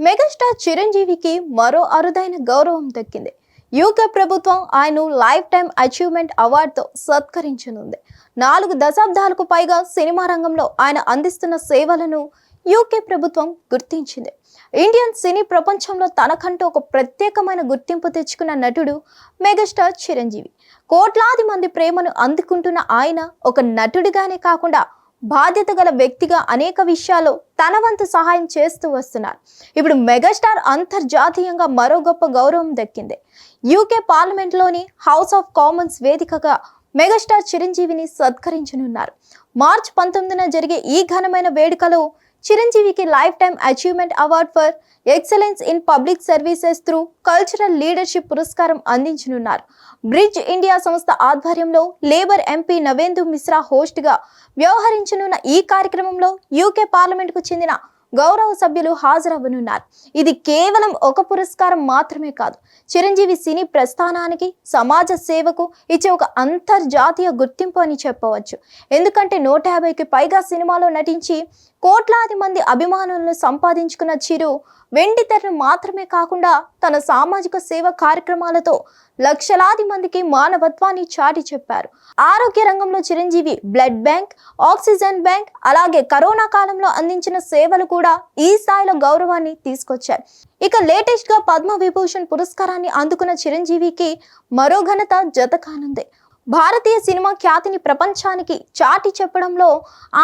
Megastar చిరంజీవికి మరో అరుదైన గౌరవం దక్కింది. యూకే ప్రభుత్వం ఆయన లైఫ్ టైం అచీవ్మెంట్ అవార్డుతో సత్కరించనుంది. నాలుగు దశాబ్దాలకు పైగా సినిమా రంగంలో ఆయన అందిస్తున్న సేవలను యూకే ప్రభుత్వం గుర్తించింది. ఇండియన్ సినీ ప్రపంచంలో తనకంటూ ఒక ప్రత్యేకమైన గుర్తింపు తెచ్చుకున్న నటుడు మెగాస్టార్ చిరంజీవి. కోట్లాది మంది ప్రేమను అందుకుంటున్న ఆయన ఒక నటుడిగానే కాకుండా బాధ్యత గల వ్యక్తిగా అనేక విషయాల్లో తన వంతు సహాయం చేస్తూ వస్తున్నారు. ఇప్పుడు మెగాస్టార్ అంతర్జాతీయంగా మరో గొప్ప గౌరవం దక్కింది. యూకే పార్లమెంట్లోని హౌస్ ఆఫ్ కామన్స్ వేదికగా మెగాస్టార్ చిరంజీవిని సత్కరించనున్నారు. మార్చ్ పంతొమ్మిదిన జరిగే ఈ ఘనమైన వేడుకలో చిరంజీవికి lifetime achievement award for excellence in public services through cultural leadership పురస్కారం అందించనున్నారు. బ్రిడ్జ్ ఇండియా సంస్థ ఆధ్వర్యంలో లేబర్ ఎంపీ నవేందు మిశ్రా హోస్ట్గా వ్యవహరించనున్న ఈ కార్యక్రమంలో యూకే పార్లమెంట్కు చెందిన గౌరవ సభ్యులు హాజరవ్వనున్నారు. ఇది కేవలం ఒక పురస్కారం మాత్రమే కాదు. చిరంజీవి సినీ ప్రస్థానానికి సమాజ సేవకు ఇచ్చే ఒక అంతర్జాతీయ గుర్తింపు అని చెప్పవచ్చు. ఎందుకంటే నూట యాభైకి పైగా సినిమాలో నటించి కోట్లాది మంది అభిమానులను సంపాదించుకున్న చిరు వెండి తెరను మాత్రమే కాకుండా తన సామాజిక సేవ కార్యక్రమాలతో లక్షలాది మందికి మానవత్వాన్ని చాటి చెప్పారు. ఆరోగ్య రంగంలో Chiranjeevi blood bank oxygen bank అలాగే కరోనా కాలంలో అందించిన సేవలకు కూడా ఈ స్థాయిలో గౌరవాన్ని తీసుకొచ్చారు. ఇక లేటెస్ట్గా పద్మ విభూషణ్ పురస్కారాన్ని అందుకున్న చిరంజీవికి మరో ఘనత జత కానుంది. భారతీయ సినిమా ఖ్యాతిని ప్రపంచానికి చాటి చెప్పడంలో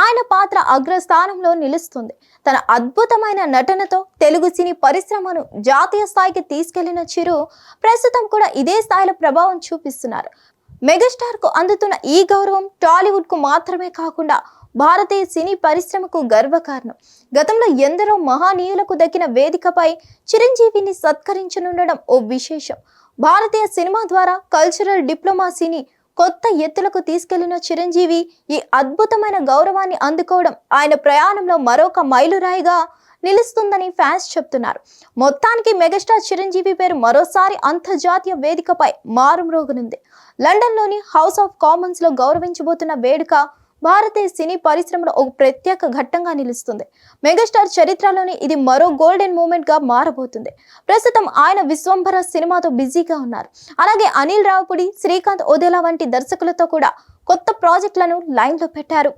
ఆయన పాత్ర అగ్రస్థానంలో నిలుస్తుంది. తన అద్భుతమైన నటనతో తెలుగు సినీ పరిశ్రమను జాతీయ స్థాయికి తీసుకెళ్ళిన చిరు ప్రస్తుతం కూడా ఇదే స్థాయిలో ప్రభావం చూపిస్తున్నారు. మెగాస్టార్కు అందుతున్న ఈ గౌరవం టాలీవుడ్కు మాత్రమే కాకుండా భారతీయ సినీ పరిశ్రమకు గర్వకారణం. గతంలో ఎందరో మహానీయులకు దక్కిన వేదికపై చిరంజీవిని సత్కరించనుండడం ఓ విశేషం. భారతీయ సినిమా ద్వారా కల్చరల్ డిప్లొమాసీని కొత్త ఎత్తులకు తీసుకెళ్ళిన చిరంజీవి ఈ అద్భుతమైన గౌరవాన్ని అందుకోవడం ఆయన ప్రయాణంలో మరొక మైలురాయిగా నిలుస్తుందని ఫ్యాన్స్ చెప్తున్నారు. మొత్తానికి మెగాస్టార్ చిరంజీవి పేరు మరోసారి అంతర్జాతీయ వేదికపై మారుమ్రోగనుంది. లండన్లోని హౌస్ ఆఫ్ కామన్స్లో గౌరవించబోతున్న వేడుక భారతీయ సినీ పరిశ్రమలో ఒక ప్రత్యేక ఘట్టంగా నిలుస్తుంది. మెగాస్టార్ చరిత్రలోని ఇది మరో గోల్డెన్ మూమెంట్గా మారబోతుంది. ప్రస్తుతం ఆయన విశ్వంభర సినిమాతో బిజీగా ఉన్నారు. అలాగే అనిల్ రావుపుడి శ్రీకాంత్ ఒదేలా వంటి దర్శకులతో కూడా కొత్త ప్రాజెక్టులను లైన్లో పెట్టారు.